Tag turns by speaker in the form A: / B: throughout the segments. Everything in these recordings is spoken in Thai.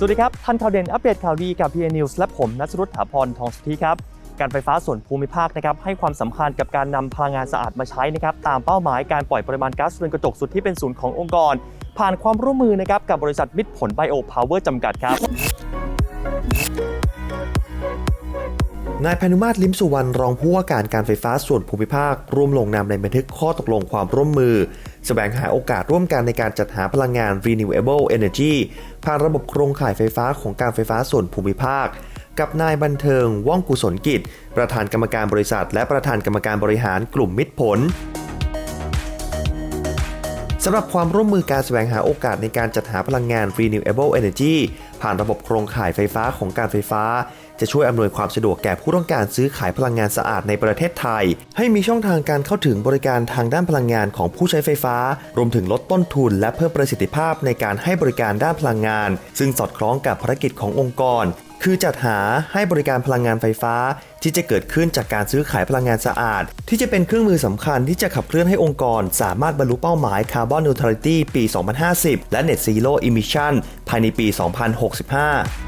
A: สวัสดีครับ ทันข่าวเด่นอัปเดตข่าวดีกับ PA News และผมนัชรุตถาพรทองสุธีครับ การไฟฟ้าส่วนภูมิภาคนะครับให้ความสำคัญกับการนำพลังงานสะอาดมาใช้นะครับตามเป้าหมายการปล่อยปริมาณก๊าซเรือนกระจกสุดที่เป็นศูนย์ขององค์กร ผ่านความร่วมมือนะครับกับบริษัทมิตรผลไบโอพาวเวอร์จำกัดครับ
B: นายพานุมาตรลิมสุวรรณรองผู้ว่าการการไฟฟ้าส่วนภูมิภาคร่วมลงนามในบันทึกข้อตกลงความร่วมมือ แสวงหาโอกาสร่วมกันในการจัดหาพลังงาน renewable energy ผ่านระบบโครงข่ายไฟฟ้าของการไฟฟ้าส่วนภูมิภาค กับนายบันเทิงว่องกุศลกิจ ประธานกรรมการบริษัท และประธานกรรมการบริหารกลุ่มมิตรผล สำหรับความร่วมมือการแสวงหาโอกาสในการจัดหาพลังงาน renewable energy ผ่านระบบโครงข่ายไฟฟ้าของการไฟฟ้า จะช่วยอำนวยความสะดวกแก่ผู้ต้องการซื้อขายพลังงานสะอาดในประเทศไทย ให้มีช่องทางการเข้าถึงบริการทางด้านพลังงานของผู้ใช้ไฟฟ้า รวมถึงลดต้นทุน และเพิ่มประสิทธิภาพในการให้บริการด้านพลังงาน ซึ่งสอดคล้องกับภารกิจขององค์กร คือจัดหาให้บริการพลังงานไฟฟ้า ที่จะเกิดขึ้นจากการซื้อขายพลังงานสะอาด ที่จะเป็นเครื่องมือสำคัญที่จะขับเคลื่อนให้องค์กร สามารถบรรลุเป้าหมายคาร์บอนนิวทรัลิตี้ปี 2050 และ Net Zero Emission ภายในปี 2065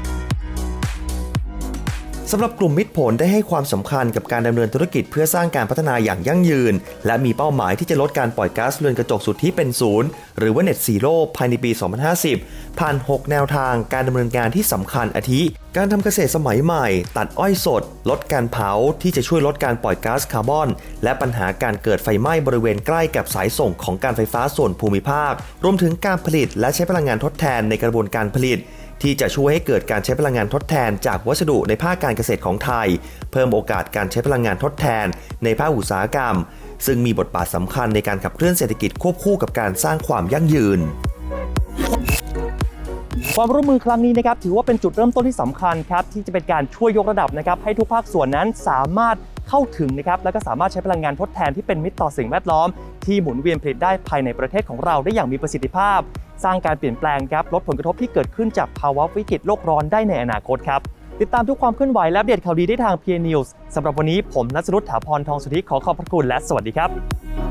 B: สำหรับกลุ่มมิตรผลได้ให้ความสำคัญกับการดำเนินธุรกิจเพื่อสร้างการพัฒนาอย่างยั่งยืน และมีเป้าหมายที่จะลดการปล่อยก๊าซเรือนกระจกสุดที่เป็นศูนย์หรือว่า Net Zero ภายในปี 2050 ผ่าน 6 แนวทางการดำเนินการที่สำคัญอาทิ การทำเกษตรสมัยใหม่ ตัดอ้อยสด ลดการเผาที่จะช่วยลดการปล่อยก๊าซคาร์บอน และปัญหาการเกิดไฟไหม้บริเวณใกล้กับสายส่งของการไฟฟ้าส่วนภูมิภาค รวมถึงการผลิตและใช้พลังงานทดแทนในกระบวนการผลิต ที่จะช่วยให้เกิดการใช้พลังงานทดแทนจากวัสดุในภาคการเกษตรของไทย เพิ่มโอกาสการใช้พลังงานทดแทนในภาคอุตสาหกรรม ซึ่งมีบทบาทสำคัญในการขับเคลื่อนเศรษฐกิจควบคู่กับการสร้างความยั่งยืน
A: ความร่วมมือครั้งนี้นะครับถือว่าเป็นจุดเริ่มต้นที่สำคัญครับที่จะเป็นการช่วยยกระดับนะครับให้ทุกภาคส่วนนั้นสามารถ เข้าถึงนะครับแล้วก็สามารถใช้พลังงานทดแทนที่เป็นมิตรต่อสิ่งแวดล้อม ที่หมุนเวียนผลิตได้ภายในประเทศของเราได้อย่างมีประสิทธิภาพ สร้างการเปลี่ยนแปลงครับลดผลกระทบที่เกิดขึ้นจากภาวะวิกฤตโลกร้อนได้ในอนาคตครับติดตามทุกความเคลื่อนไหวและอัปเดตข่าวดีได้ทาง PA News สำหรับวันนี้ผมนัสรุตถาพรทองสุธิขอขอบพระคุณและสวัสดีครับ